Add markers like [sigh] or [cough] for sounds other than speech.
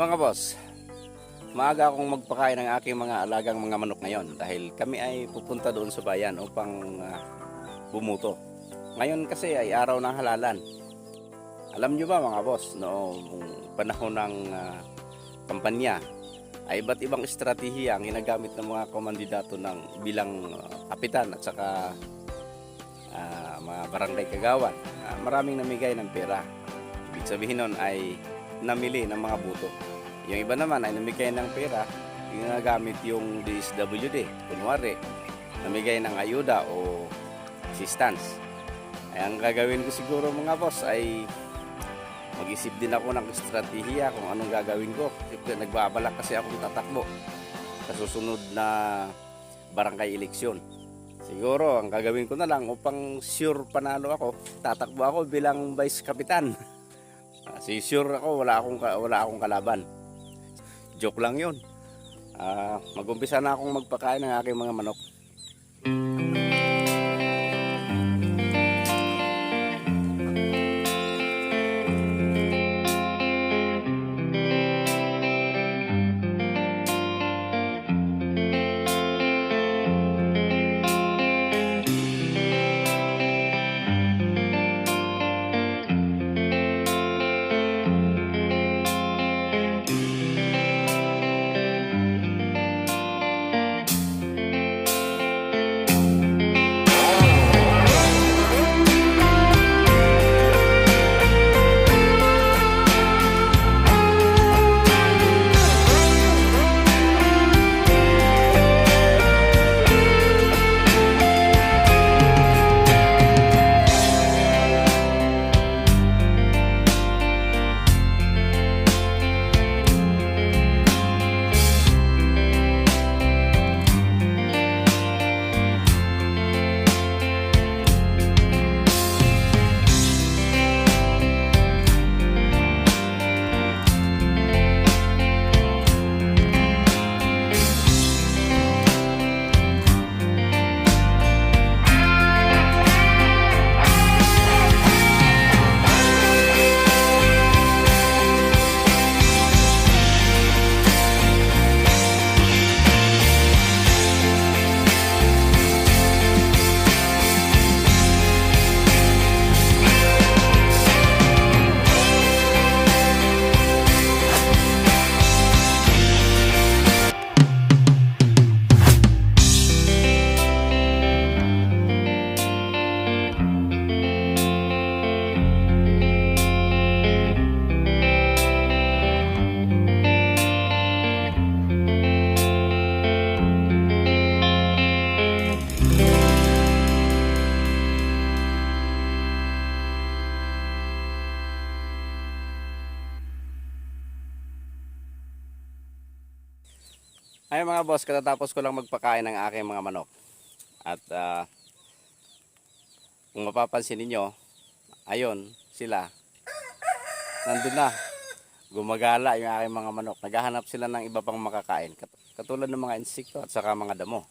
Mga boss, maaga akong magpakain ng aking mga alagang mga manok ngayon dahil kami ay pupunta doon sa bayan upang ah, bumuto. Ngayon kasi ay araw ng halalan. Alam nyo ba mga boss, noong panahon ng ah, kampanya, ay iba't ibang estratehiya ang ginagamit ng mga komandidato ng bilang ah, kapitan at saka ah, mga barangay kagawan. Ah, maraming namigay ng pera. Ibig sabihin nun ay namili ng mga buto. Yung iba naman ay namigay ng pera, yung nagamit yung DSWD. Kunwari, namigay ng ayuda o assistance. Ay, ang gagawin ko siguro mga boss ay mag-isip din ako ng estratehiya kung anong gagawin ko. Siyempre, nagbabalak kasi akong tatakbo sa susunod na barangay eleksyon. Siguro, ang gagawin ko na lang upang sure panalo ako, tatakbo ako bilang vice kapitan. [laughs] Ah, Si sure ako, wala akong, wala akong kalaban. Joke lang yun. Ah, mag-umpisa na akong magpakain ng aking mga manok. Ay mga boss, katatapos ko lang magpakain ng aking mga manok. At ah, kung mapapansin ninyo, ayun, sila. Nandun na. Gumagala yung aking mga manok. Naghahanap sila ng iba pang makakain. Kat- Katulad ng mga insekto at saka mga damo.